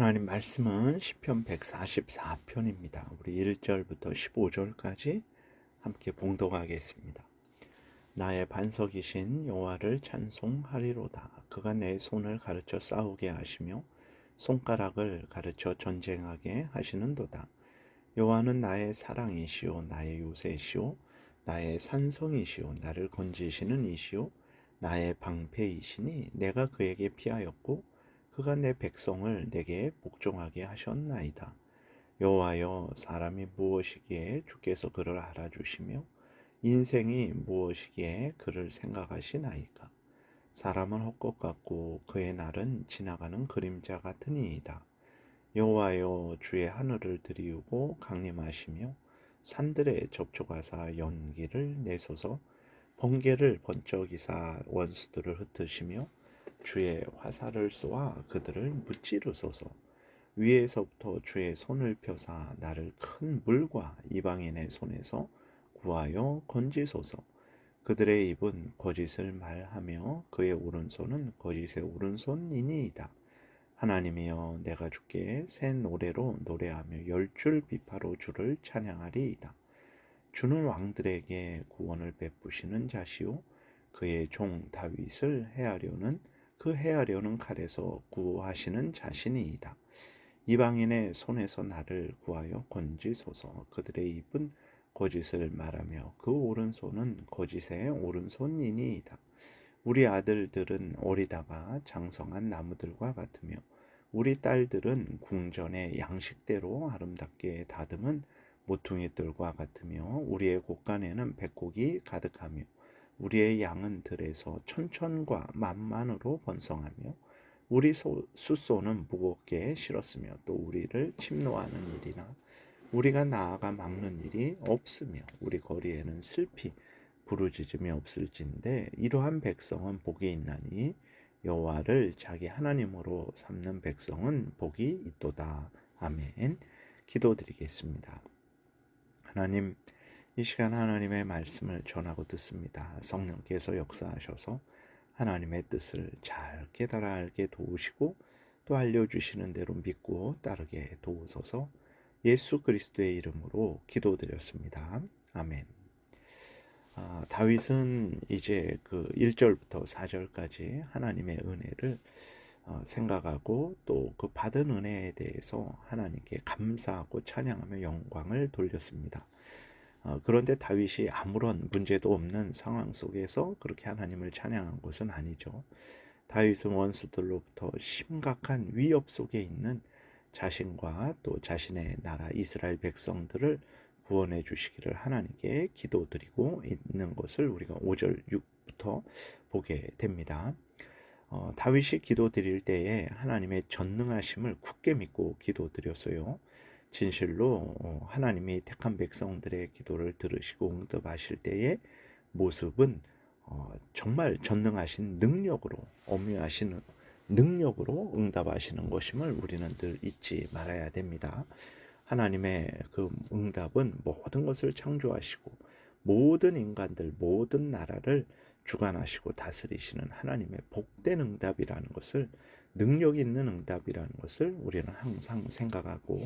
하나님 말씀은 시편 144편입니다. 우리 1절부터 15절까지 함께 봉독하겠습니다. 나의 반석이신 여호와를 찬송하리로다. 그가 내 손을 가르쳐 싸우게 하시며 손가락을 가르쳐 전쟁하게 하시는도다. 여호와는 나의 사랑이시오 나의 요새시오 나의 산성이시오 나를 건지시는 이시오 나의 방패이시니 내가 그에게 피하였고 그가 내 백성을 내게 복종하게 하셨나이다. 여호와여 사람이 무엇이기에 주께서 그를 알아주시며 인생이 무엇이기에 그를 생각하시나이까. 사람은 헛것 같고 그의 날은 지나가는 그림자 같으니이다. 여호와여 주의 하늘을 들이우고 강림하시며 산들에 접촉하사 연기를 내소서 번개를 번쩍이사 원수들을 흩으시며 주의 화살을 쏘아 그들을 무찌르소서. 위에서부터 주의 손을 펴사 나를 큰 물과 이방인의 손에서 구하여 건지소서. 그들의 입은 거짓을 말하며 그의 오른손은 거짓의 오른손이니이다. 하나님이여 내가 주께 새 노래로 노래하며 열줄 비파로 주를 찬양하리이다. 주는 왕들에게 구원을 베푸시는 자시오. 그의 종 다윗을 해하려는 그 해하려는 칼에서 구하시는 자신이이다. 이방인의 손에서 나를 구하여 건지소서 그들의 입은 거짓을 말하며 그 오른손은 거짓의 오른손이니이다. 우리 아들들은 어리다가 장성한 나무들과 같으며 우리 딸들은 궁전의 양식대로 아름답게 다듬은 모퉁이들과 같으며 우리의 곳간에는 백곡이 가득하며 우리의 양은 들에서 천천과 만만으로 번성하며 우리 숫소는 무겁게 실었으며 또 우리를 침노하는 일이나 우리가 나아가 막는 일이 없으며 우리 거리에는 슬피 부르짖음이 없을진데 이러한 백성은 복이 있나니 여호와를 자기 하나님으로 삼는 백성은 복이 있도다. 아멘. 기도드리겠습니다. 하나님 이 시간 하나님의 말씀을 전하고 듣습니다. 성령께서 역사하셔서 하나님의 뜻을 잘 깨달아 알게 도우시고 또 알려주시는 대로 믿고 따르게 도우소서 예수 그리스도의 이름으로 기도드렸습니다. 아멘. 아, 다윗은 이제 그 1절부터 4절까지 하나님의 은혜를 어, 생각하고 또 그 받은 은혜에 대해서 하나님께 감사하고 찬양하며 영광을 돌렸습니다. 어, 그런데 다윗이 아무런 문제도 없는 상황 속에서 그렇게 하나님을 찬양한 것은 아니죠. 다윗은 원수들로부터 심각한 위협 속에 있는 자신과 또 자신의 나라 이스라엘 백성들을 구원해 주시기를 하나님께 기도드리고 있는 것을 우리가 5절 6부터 보게 됩니다. 어, 다윗이 기도드릴 때에 하나님의 전능하심을 굳게 믿고 기도드렸어요. 진실로 어, 하나님이 택한 백성들의 기도를 들으시고 응답하실 때의 모습은 어, 정말 전능하신 능력으로 엄유하시는 능력으로 응답하시는 것임을 우리는 늘 잊지 말아야 됩니다. 하나님의 그 응답은 모든 것을 창조하시고 모든 인간들 모든 나라를 주관하시고 다스리시는 하나님의 복된 응답이라는 것을 능력 있는 응답이라는 것을 우리는 항상 생각하고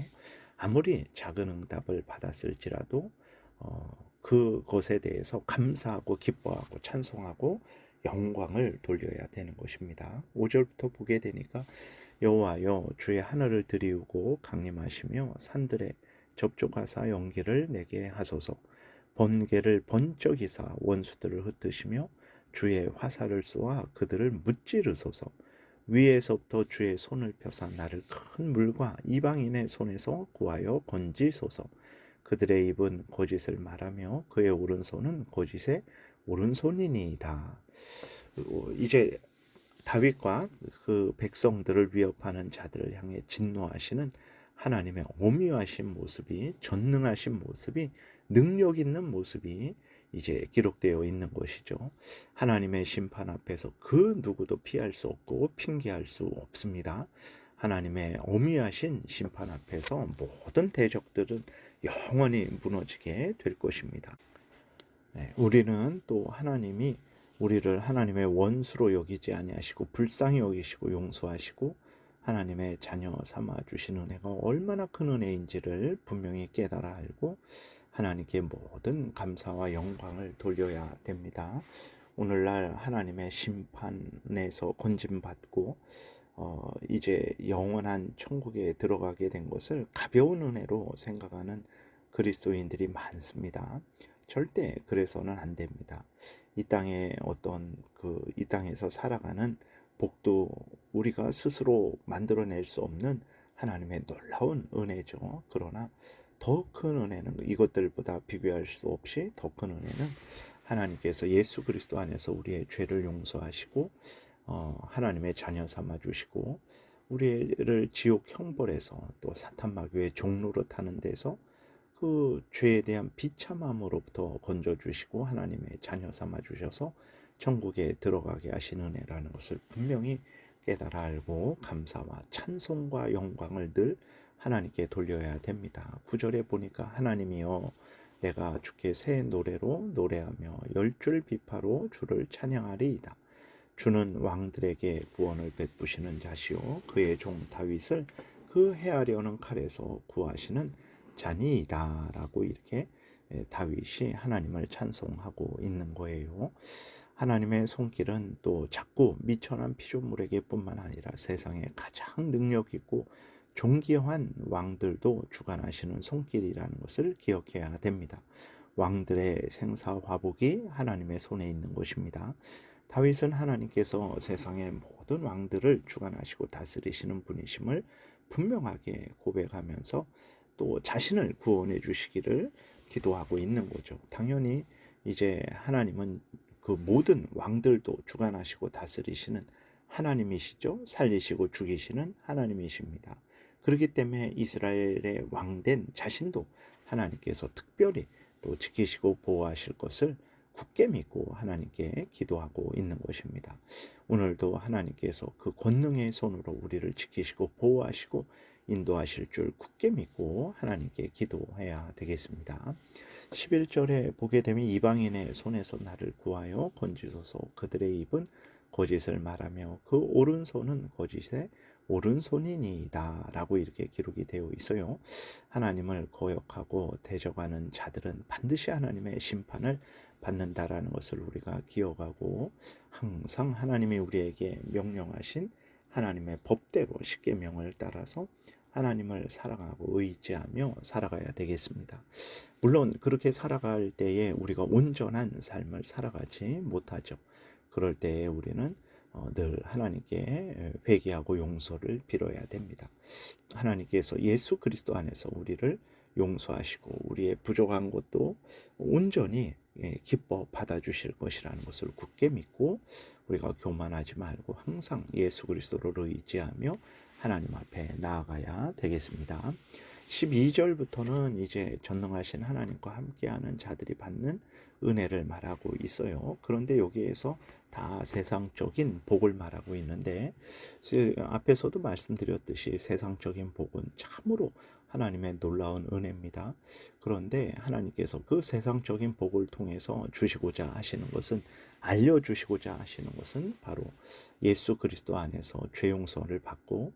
아무리 작은 응답을 받았을지라도 어, 그것에 대해서 감사하고 기뻐하고 찬송하고 영광을 돌려야 되는 것입니다. 5절부터 보게 되니까 여호와여 주의 하늘을 들이우고 강림하시며 산들에 접촉하사 연기를 내게 하소서 번개를 번쩍이사 원수들을 흩으시며 주의 화살을 쏘아 그들을 무찌르소서 위에서부터 주의 손을 펴사 나를 큰 물과 이방인의 손에서 구하여 건지소서. 그들의 입은 거짓을 말하며 그의 오른손은 거짓의 오른손이니이다. 이제 다윗과 그 백성들을 위협하는 자들을 향해 진노하시는 하나님의 오묘하신 모습이 전능하신 모습이 능력 있는 모습이 이제 기록되어 있는 것이죠. 하나님의 심판 앞에서 그 누구도 피할 수 없고 핑계할 수 없습니다. 하나님의 어미하신 심판 앞에서 모든 대적들은 영원히 무너지게 될 것입니다. 네, 우리는 또 하나님이 우리를 하나님의 원수로 여기지 아니하시고 불쌍히 여기시고 용서하시고 하나님의 자녀 삼아 주신 은혜가 얼마나 큰 은혜인지를 분명히 깨달아 알고 하나님께 모든 감사와 영광을 돌려야 됩니다. 오늘날 하나님의 심판에서 건짐받고 어, 이제 영원한 천국에 들어가게 된 것을 가벼운 은혜로 생각하는 그리스도인들이 많습니다. 절대 그래서는 안 됩니다. 이 땅에 어떤 그 이 땅에서 살아가는 복도 우리가 스스로 만들어낼 수 없는 하나님의 놀라운 은혜죠. 그러나 더 큰 은혜는 이것들보다 비교할 수 없이 더 큰 은혜는 하나님께서 예수 그리스도 안에서 우리의 죄를 용서하시고 어, 하나님의 자녀 삼아 주시고 우리를 지옥 형벌에서 또 사탄 마귀의 종로로 타는 데서 그 죄에 대한 비참함으로부터 건져 주시고 하나님의 자녀 삼아 주셔서 천국에 들어가게 하신 은혜라는 것을 분명히 깨달아 알고 감사와 찬송과 영광을 늘 하나님께 돌려야 됩니다. 구절에 보니까 하나님이여 내가 주께 새 노래로 노래하며 열줄 비파로 주를 찬양하리이다. 주는 왕들에게 구원을 베푸시는 자시오 그의 종 다윗을 그 해하려는 칼에서 구하시는 자니이다라고 이렇게 다윗이 하나님을 찬송하고 있는 거예요. 하나님의 손길은 또 작고 미천한 피조물에게뿐만 아니라 세상에 가장 능력 있고 존귀한 왕들도 주관하시는 손길이라는 것을 기억해야 됩니다. 왕들의 생사 화복이 하나님의 손에 있는 것입니다. 다윗은 하나님께서 세상의 모든 왕들을 주관하시고 다스리시는 분이심을 분명하게 고백하면서 또 자신을 구원해 주시기를 기도하고 있는 거죠. 당연히 이제 하나님은 그 모든 왕들도 주관하시고 다스리시는 하나님이시죠. 살리시고 죽이시는 하나님이십니다. 그렇기 때문에 이스라엘의 왕된 자신도 하나님께서 특별히 또 지키시고 보호하실 것을 굳게 믿고 하나님께 기도하고 있는 것입니다. 오늘도 하나님께서 그 권능의 손으로 우리를 지키시고 보호하시고 인도하실 줄 굳게 믿고 하나님께 기도해야 되겠습니다. 11절에 보게 되면 이방인의 손에서 나를 구하여 건지소서 그들의 입은 거짓을 말하며 그 오른손은 거짓의 오른손이니이다 라고 이렇게 기록이 되어 있어요. 하나님을 거역하고 대적하는 자들은 반드시 하나님의 심판을 받는다라는 것을 우리가 기억하고 항상 하나님이 우리에게 명령하신 하나님의 법대로 십계명을 따라서 하나님을 사랑하고 의지하며 살아가야 되겠습니다. 물론 그렇게 살아갈 때에 우리가 온전한 삶을 살아가지 못하죠. 그럴 때에 우리는 어, 늘 하나님께 회개하고 용서를 빌어야 됩니다. 하나님께서 예수 그리스도 안에서 우리를 용서하시고 우리의 부족한 것도 온전히 예, 기뻐 받아주실 것이라는 것을 굳게 믿고 우리가 교만하지 말고 항상 예수 그리스도를 의지하며 하나님 앞에 나아가야 되겠습니다. 12절부터는 이제 전능하신 하나님과 함께하는 자들이 받는 은혜를 말하고 있어요. 그런데 여기에서 다 세상적인 복을 말하고 있는데 앞에서도 말씀드렸듯이 세상적인 복은 참으로 하나님의 놀라운 은혜입니다. 그런데 하나님께서 그 세상적인 복을 통해서 주시고자 하시는 것은 알려주시고자 하시는 것은 바로 예수 그리스도 안에서 죄 용서를 받고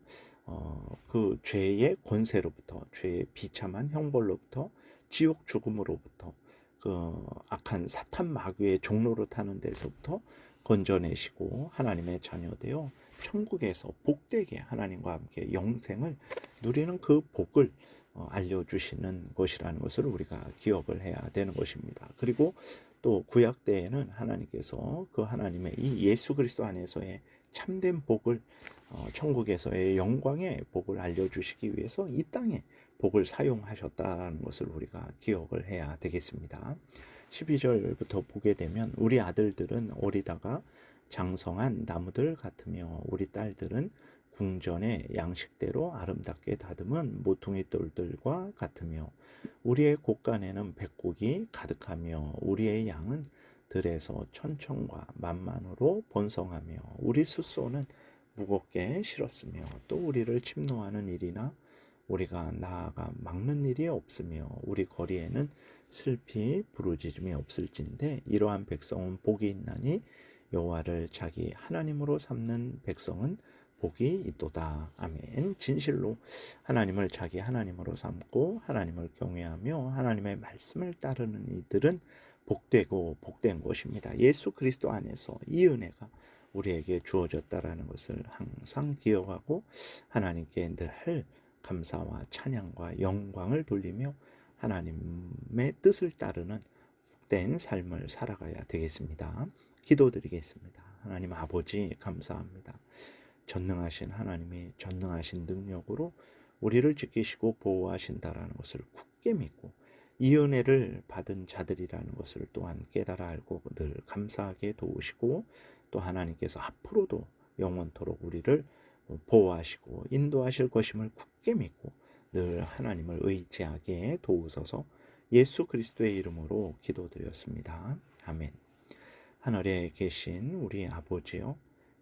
어, 그 죄의 권세로부터 죄의 비참한 형벌로부터 지옥 죽음으로부터 그 악한 사탄 마귀의 종로로 타는 데서부터 건져내시고 하나님의 자녀 되어 천국에서 복되게 하나님과 함께 영생을 누리는 그 복을 어, 알려주시는 것이라는 것을 우리가 기억을 해야 되는 것입니다. 그리고 또 구약 때에는 하나님께서 그 하나님의 이 예수 그리스도 안에서의 참된 복을 어, 천국에서의 영광의 복을 알려주시기 위해서 이 땅에 복을 사용하셨다는 것을 우리가 기억을 해야 되겠습니다. 12절부터 보게 되면 우리 아들들은 어리다가 장성한 나무들 같으며 우리 딸들은 궁전의 양식대로 아름답게 다듬은 모퉁이 돌들과 같으며 우리의 곳간에는 백곡이 가득하며 우리의 양은 들에서 천천과 만만으로 번성하며 우리 숫소는 무겁게 실었으며 또 우리를 침노하는 일이나 우리가 나아가 막는 일이 없으며 우리 거리에는 슬피 부르짖음이 없을진데 이러한 백성은 복이 있나니 여호와를 자기 하나님으로 삼는 백성은 복이 있도다. 아멘. 진실로 하나님을 자기 하나님으로 삼고 하나님을 경외하며 하나님의 말씀을 따르는 이들은 복되고 복된 것입니다. 예수 그리스도 안에서 이 은혜가 우리에게 주어졌다라는 것을 항상 기억하고 하나님께 늘 감사와 찬양과 영광을 돌리며 하나님의 뜻을 따르는 복된 삶을 살아가야 되겠습니다. 기도드리겠습니다. 하나님 아버지 감사합니다. 전능하신 하나님이 전능하신 능력으로 우리를 지키시고 보호하신다라는 것을 굳게 믿고 이 은혜를 받은 자들이라는 것을 또한 깨달아 알고 늘 감사하게 도우시고 또 하나님께서 앞으로도 영원토록 우리를 보호하시고 인도하실 것임을 굳게 믿고 늘 하나님을 의지하게 도우소서 예수 그리스도의 이름으로 기도드렸습니다. 아멘. 하늘에 계신 우리 아버지여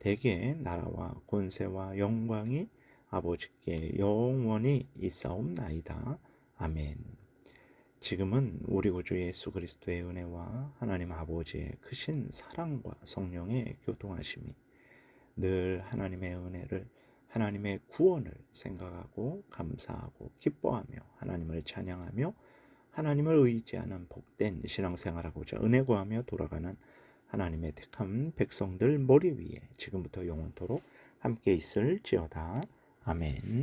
대개 나라와 권세와 영광이 아버지께 영원히 있사옵나이다. 아멘. 지금은 우리 구주 예수 그리스도의 은혜와 하나님 아버지의 크신 사랑과 성령의 교통하심이 늘 하나님의 은혜를 하나님의 구원을 생각하고 감사하고 기뻐하며 하나님을 찬양하며 하나님을 의지하는 복된 신앙생활하고자 은혜 구하며 돌아가는 하나님의 택한 백성들 머리 위에 지금부터 영원토록 함께 있을지어다. 아멘.